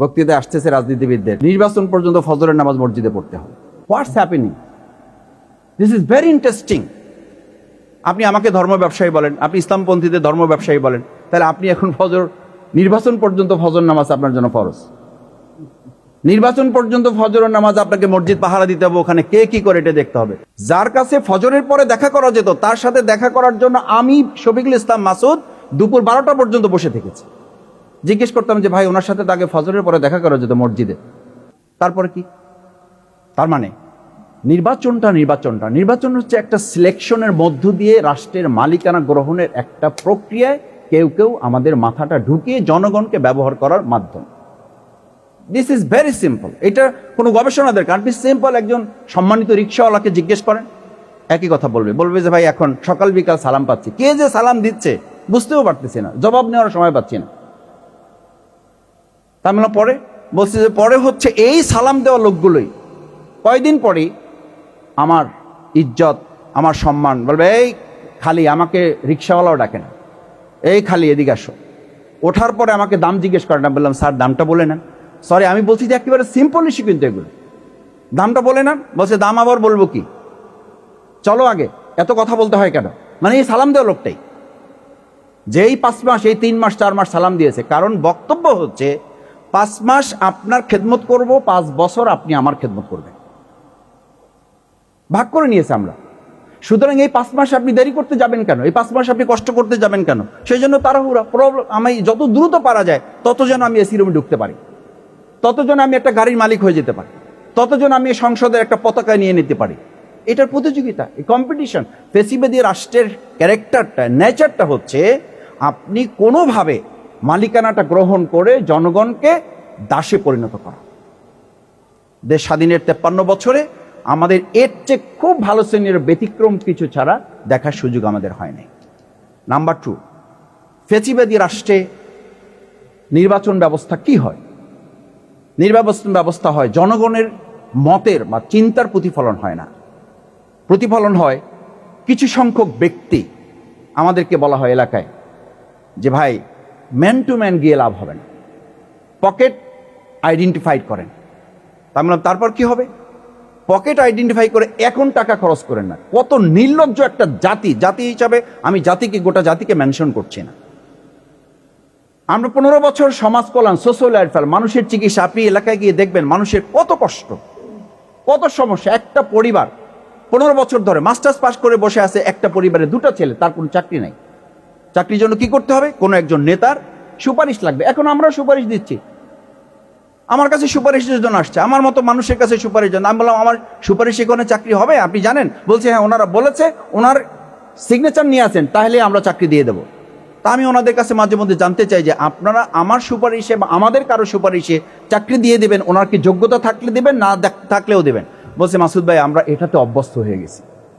বক্তৃতায় আসতেছে রাজনীতিবিদদের। নির্বাচন পর্যন্ত ফজরের নামাজ মসজিদে পড়তে হবে। What's happening this is very interesting আপনি আমাকে ধর্ম ব্যবসায়ী বলেন, আপনি ইসলামপন্থীদের ধর্ম ব্যবসায়ী বলেন, তাহলে আপনি এখন ফজর, নির্বাচন পর্যন্ত ফজর নামাজ আপনার জন্য ফরজ। নির্বাচন পর্যন্ত ফজরের নামাজ আপনাকে মসজিদ পাহারা দিতে হবে, ওখানে কে কি করে এটা দেখতে হবে। যার কাছে ফজরের পরে দেখা করা যেত, তার সাথে দেখা করার জন্য আমি শফিকুল ইসলাম মাসুদ দুপুর বারোটা পর্যন্ত বসে থেকেছি। জিজ্ঞেস করতাম যে, ভাই, ওনার সাথে তাকে ফজরের পরে দেখা করা যেত মসজিদে। তারপরে কি? তার মানে নির্বাচনটা নির্বাচনটা। নির্বাচন হচ্ছে একটা সিলেকশনের মধ্য দিয়ে রাষ্ট্রের মালিকানা গ্রহণের একটা প্রক্রিয়ায় কেউ কেউ আমাদের মাথাটা ঢুকিয়ে জনগণকে ব্যবহার করার মাধ্যম। দিস ইজ ভেরি সিম্পল এটা কোনো গবেষণা দরকার আপনি সিম্পল একজন সম্মানিত রিক্সাওয়ালাকে জিজ্ঞেস করেন, একই কথা বলবে। বলবে যে, ভাই, এখন সকাল বিকাল সালাম পাচ্ছি। কে যে সালাম দিচ্ছে বুঝতেও পারতেছি না। জবাব নেওয়ার সময় পাচ্ছি না। তার মানে পরে বলছে যে পরে হচ্ছে এই সালাম দেওয়া লোকগুলোই। কয়দিন পরেই আমার ইজ্জত, আমার সম্মান বলবে, এই খালি আমাকে রিক্সাওয়ালাও ডাকে না। এই খালি এদিকে আসো। ওঠার পরে আমাকে দাম জিজ্ঞেস করে না, বললাম, স্যার, দামটা বলে নেন। সরি আমি বলছি যে একেবারে সিম্পল ইস্যু কিন্তু এগুলো। দামটা বলে নেন, বলছে, দাম আবার বলব কি? চলো আগে, এত কথা বলতে হয় কেন? মানে এই সালাম দেওয়া লোকটাই। যেই পাঁচ মাস, এই তিন মাস, চার মাস সালাম দিয়েছে, কারণ বক্তব্য হচ্ছে পাঁচ মাস আপনার খেদমত করব, পাঁচ বছর আপনি আমার খেদমত করবেন। ভাগ করে নিয়েছে আমরা। সুতরাং এই পাঁচ মাস আপনি দেরি করতে যাবেন কেন? এই পাঁচ মাস আপনি কষ্ট করতে যাবেন কেন? সেই জন্য তাড়াহুড়া প্রবলেম আমি যত দ্রুত পারা যায়, তত যেন আমি এসি রুমে ঢুকতে পারি। তত যেন আমি একটা গাড়ির মালিক হয়ে যেতে পারি। তত যেন আমি সংসদের একটা পতাকা নিয়ে নিতে পারি। এটার প্রতিযোগিতা, এই কম্পিটিশন ফেসিবেদি রাষ্ট্রের ক্যারেক্টারটা নেচারটা হচ্ছে, আপনি কোনোভাবে মালিকানাটা গ্রহণ করে জনগণকে দাসে পরিণত করা। দেশ স্বাধীনের তেপ্পান্ন বছরে আমাদের এর চেয়ে খুব ভালো শ্রেণির ব্যতিক্রম কিছু ছাড়া দেখার সুযোগ আমাদের হয়নি নাম্বার টু, ফেসিবাদী রাষ্ট্রে নির্বাচন ব্যবস্থা কি হয়? নির্বাচন ব্যবস্থা হয় জনগণের মতের বা চিন্তার প্রতিফলন হয় না। প্রতিফলন হয় কিছু সংখ্যক ব্যক্তি, আমাদেরকে বলা হয় এলাকায়, যে ভাই ম্যান টু ম্যান গিয়ে লাভ হবে না। পকেট আইডেন্টিফাইড করেন। তার মানে তারপর কি হবে? পকেট আইডেন্টিফাই করে এখন টাকা খরচ করেন না। কত নির্লজ্জ একটা জাতি জাতি হিসাবে আমি জাতিকে, গোটা জাতিকে মেনশন করছি না। আমরা পনেরো বছর সমাজ কল্যাণ সোশ্যাল ওয়েলফেয়ার মানুষের চিকিৎসা, আপনি এলাকায় গিয়ে দেখবেন মানুষের কত কষ্ট, কত সমস্যা। একটা পরিবার পনেরো বছর ধরে মাস্টার্স পাস করে বসে আছে একটা পরিবারে দুটো ছেলে, তার কোনো চাকরি নাই। চাকরির জন্য কি করতে হবে? কোনো একজন নেতার সুপারিশ লাগবে। এখন আমরা সুপারিশ দিচ্ছি। আমার কাছে সুপারিশের জন্য আসছে। আমার মতো মানুষের কাছে সুপারিশ জন্য। আমি বললাম, আমার সুপারিশ এখানে চাকরি হবে? আপনি জানেন? বলছে হ্যাঁ ওনারা বলেছে, ওনার সিগনেচার নিয়ে আসেন, তাহলে আমরা চাকরি দিয়ে দেবো। তা আমি ওনাদের কাছে মাঝে মধ্যে জানতে চাই যে, আপনারা আমার সুপারিশে বা আমাদের কারও সুপারিশে চাকরি দিয়ে দেবেন? ওনার কি যোগ্যতা থাকলে দেবেন, না থাকলেও দেবেন? বলছে, মাসুদ ভাই, আমরা এটাতে অভ্যস্ত হয়ে গেছি।